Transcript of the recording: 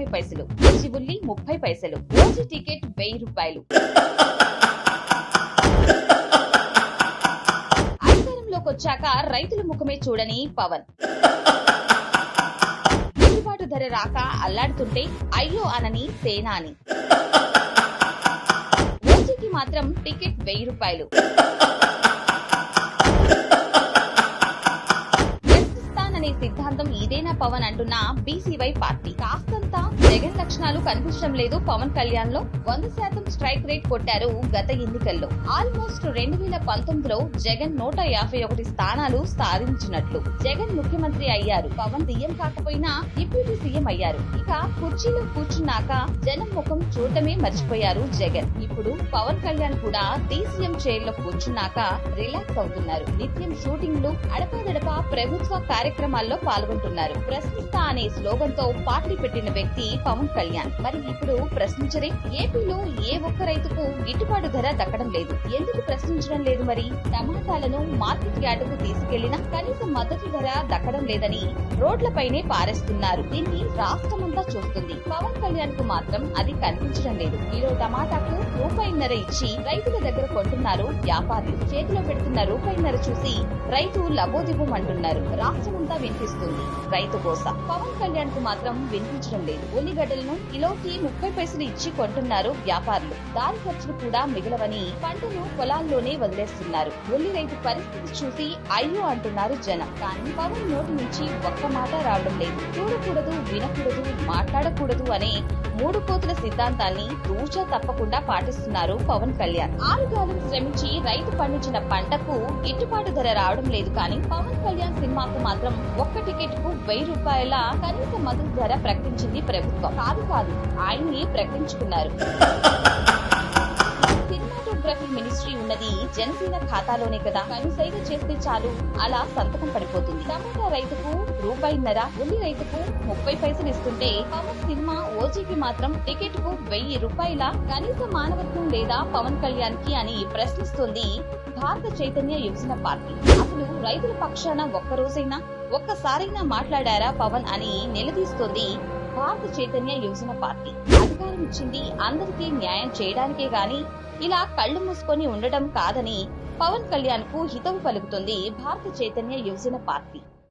యాభై పైసలు గచ్చిబుల్లి ముప్పై పైసలు రోజు టికెట్ వెయ్యి రూపాయలు. అధికారంలోకి వచ్చాక రైతుల ముఖమే చూడని పవన్. గిట్టుబాటు ధర రాక అల్లాడుతుంటే అయ్యో అనని సేనాని. రోజుకి మాత్రం టికెట్ వెయ్యి రూపాయలు. సిద్ధాంతం ఇదేనా పవన్ అంటున్న బీసీవై పార్టీ? కాస్తంత జగన్ లక్షణాలు కనిపించడం లేదు. పవన్ కళ్యాణ్లో వంద శాతం స్ట్రైక్ రేట్ కొట్టారు గత ఎన్నికల్లో. ఆల్మోస్ట్ రెండు వేల పంతొమ్మిదిలో జగన్ నూట యాభై ఒకటి స్థానాలు సాధించినట్లు జగన్ ముఖ్యమంత్రి అయ్యారు. పవన్ సీఎం కాకపోయినా డిప్యూటీ సీఎం అయ్యారు. ఇక కుర్చీలో కూర్చున్నాక జనం ముఖం చూడటమే మర్చిపోయారు జగన్. ఇప్పుడు పవన్ కళ్యాణ్ కూడా డీసీఎం చైర్లో కూర్చున్నాక రిలాక్స్ అవుతున్నారు. నిత్యం షూటింగ్లు అడపాదడపా ప్రభుత్వ కార్యక్రమాల్లో పాల్గొంటున్నారు. ప్రశ్నిస్తా అనే స్లోగన్తో పార్టీ పెట్టిన వ్యక్తి పవన్ కళ్యాణ్. మరి ఇప్పుడు ప్రశ్నించరే ఏపీలో ఏ ఒక్క రైతుకు గిట్టుబాటు ధర దక్కడం లేదు. ఎందుకు ప్రశ్నించడం లేదు మరి? టమాటాలను మార్కెట్ యార్డుకు తీసుకెళ్ళినా కనీస మద్దతు ధర దక్కడం లేదని రోడ్లపైనే పారేస్తున్నారు. దీన్ని రాష్ట్రమంతా చూస్తుంది. పవన్ కళ్యాణ్కు మాత్రం అది కనిపించడం లేదు. కిలో టమాటాకు రూపాయిన్నర ఇచ్చి రైతుల దగ్గర కొంటున్నారు వ్యాపారులు. చేతిలో పెడుతున్న రూపాయిన్నర చూసి రైతు లబోదిబుమంటున్నారు. రాష్ట్రమంతా వినిపిస్తుంది. రైతు కోసం. పవన్ కళ్యాణ్కు మాత్రం వినిపించడం లేదు. ఉల్లిగడ్డలను కిలోకి ముప్పై పైసలు ఇచ్చి కొంటున్నారు వ్యాపారులు. దారి ఖర్చులు కూడా మిగలవని పంటను పొలాల్లోనే వదిలేస్తున్నారు. ఉల్లి రైతు పరిస్థితి చూసి అయ్యో అంటున్నారు జనం. కానీ పవన్ నోటి నుంచి ఒక్క మాట రావడం లేదు. చూడకూడదు వినకూడదు మాట్లాడకూడదు అనే మూడు కోతుల సిద్ధాంతాన్ని తూచా తప్పకుండా పాటిస్తున్నారు పవన్ కళ్యాణ్. ఆరుగాలం శ్రమించి రైతు పండించిన పంటకు గిట్టుబాటు ధర రావడం లేదు కానీ పవన్ కళ్యాణ్ సినిమాకు మాత్రం ఒక్క టికెట్కు వెయ్యి రూపాయల కనీస మద్దతు ధర ప్రకటించింది ప్రభుత్వం. కాదు కాదు. ఆయన్ని ప్రకటించుకున్నారు. సినిమాటోగ్రఫీ మినిస్ట్రీ ఉన్నది జనసేన ఖాతాలోనే కదా. కనుసైగ చేస్తే చాలు. అలా సంతకం పడిపోతుంది. టమాటా రైతుకు రూపాయిన్నర ఉల్లి రైతుకు ముప్పై పైసలు ఇస్తుంటే పవన్ సినిమా ఓజీకి మాత్రం టికెట్కు వెయ్యి రూపాయల? కనీస మానవత్వం లేదా పవన్ కళ్యాణ్కి అని ప్రశ్నిస్తోంది భారత చైతన్య యువజన పార్టీ. అసలు రైతుల పక్షాన ఒక్క రోజైనా ఒక్కసారైనా మాట్లాడారా పవన్ అని నిలదీస్తోంది భారత చైతన్య యువజన పార్టీ. అధికారం ఇచ్చింది అందరికీ న్యాయం చేయడానికే గాని ఇలా కళ్ళు మూసుకొని ఉండటం కాదని పవన్ కళ్యాణ్కు హితవు పలుకుతుంది భారత చైతన్య యువజన పార్టీ.